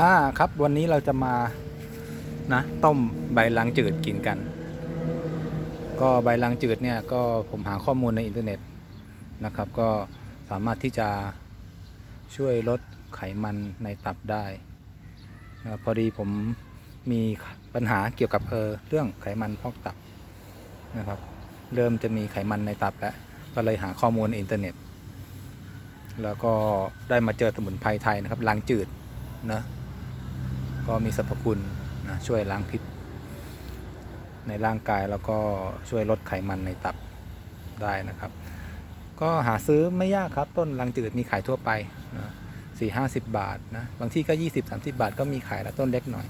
อ่าครับวันนี้เราจะมานะต้มใบลางจืดกินกัน ก็ใบลางจืดเนี่ยก็ผมหาข้อมูลในอินเทอร์เน็ตนะครับ ก็สามารถที่จะช่วยลดไขมันในตับได้นะครับพอดีผมมีปัญหาเกี่ยวกับเออเรื่องไขมันพอกตับนะครับ เริ่มจะมีไขมันในตับแล้วก็เลยหาข้อมูลในอินเทอร์เน็ต แล้วก็ได้มาเจอสมุนไพรไทยนะครับล้างจืดนะ ก็มีสรรพคุณนะช่วยล้างพิษ ในร่างกายแล้วก็ช่วยลดไขมันในตับได้นะครับ ก็หาซื้อไม่ยากครับต้นลังจืดมีขายทั่วไปนะสี่ห้าสิบบาทนะบางที่ก็ยี่สิบสามสิบาทก็มีขายแล้วต้นเล็กหน่อย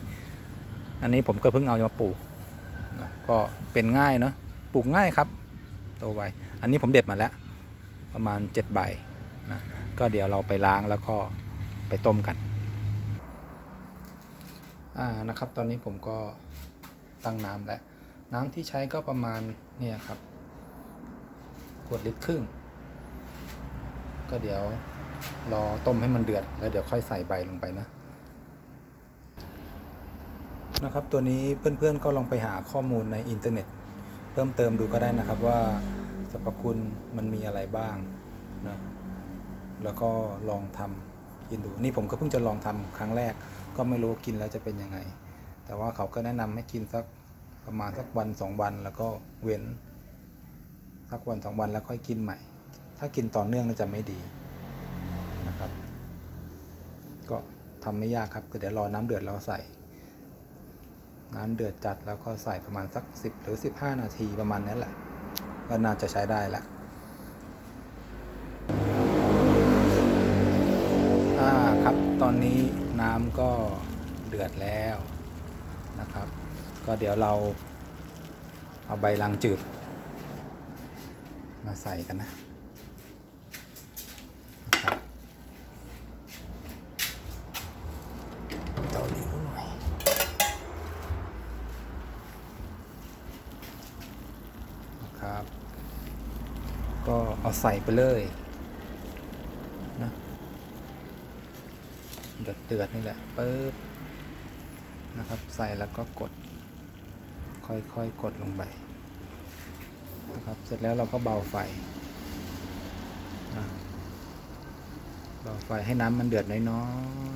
อันนี้ผมก็เพิ่งเอามาปลูกนะก็เป็นง่ายเนาะปลูกง่ายครับโตไวอันนี้ผมเด็ดมาแล้ว ประมาณเจ็ดใบนะก็เดี๋ยวเราไปล้างแล้วก็ไปต้มกัน นะครับ ตอนนี้ผมก็ตั้งน้ำแล้ว น้ำที่ใช้ก็ประมาณเนี่ยครับขวดลิตรครึ่ง ก็เดี๋ยวรอต้มให้มันเดือด แล้วเดี๋ยวค่อยใส่ใบลงไปนะ นะครับ ตัวนี้เพื่อนๆก็ลองไปหาข้อมูลในอินเทอร์เน็ต เพิ่มเติมดูก็ได้นะครับว่าสรรพคุณมันมีอะไรบ้างนะแล้วก็ลองทำกินดู นี่ผมก็เพิ่งจะลองทำครั้งแรก ก็ไม่รู้กินแล้วจะเป็นยังไง แต่ว่าเขาก็แนะนำให้กินสักประมาณสักวันสองวันแล้วก็เว้น สักวันสองวันแล้วค่อยกินใหม่ ถ้ากินต่อเนื่องน่าจะไม่ดีนะครับ ก็ทำไม่ยากครับก็เดี๋ยวรอน้ำเดือดเราใส่ น้ำเดือดจัดแล้วก็ใส่ประมาณสัก 10 หรือ 15 นาทีประมาณนั้นแหละ ก็น่าจะใช้ได้ละครับตอนนี้ำก็เดือดแล้วนะครับ ก็เดี๋ยวเราเอาใบลังจืด มาใส่กันนะนะครับก็เอาใส่ไปเลยนะ เดือดเดือดๆนี่แหละปึ๊บนะครับ ใส่แล้วก็กด ค่อยๆกดลงไปนะครับ เสร็จแล้วเราก็เบาไฟเบาไฟให้น้ำมันเดือดน้อ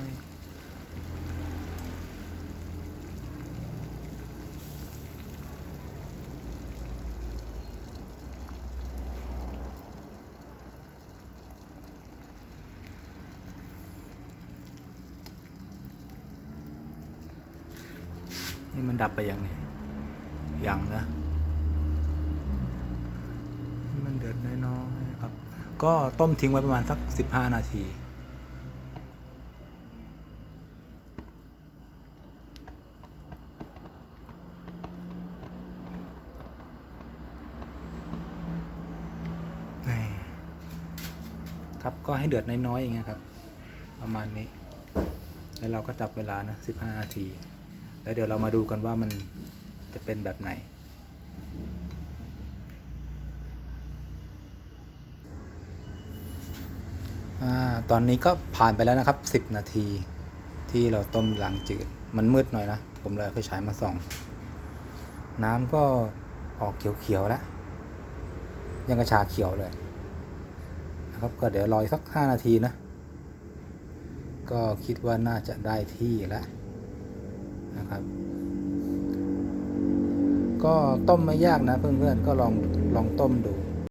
ยๆ นี่มันดับไปยังเนี่ยยังนะมันเดือดน้อยๆครับ ก็ต้มทิ้งไว้ประมาณสักสิบห้านาทีครับก็ให้เดือดน้อยๆอย่างเงี้ยครับ ประมาณนี้ แล้วเราก็จับเวลานะสิบห้านาที แล้วเดี๋ยวเรามาดูกันว่ามันจะเป็นแบบไหนอตอนนี้ก็ผ่านไปแล้วนะครับ 10 นาทีที่เราต้มหล้างจืด มันมืดหน่อยนะ ผมเลยเอาไฟฉายมาส่อง น้ำก็ออกเขียวๆแล้วยังกระชาเขียวเลยนะครับก็เดี๋ยวรออีกสัก 5 นาทีนะ ก็คิดว่าน่าจะได้ที่แล้ว นะครับ ก็ต้มไม่ยากนะเพื่อนๆก็ลองลองต้มดู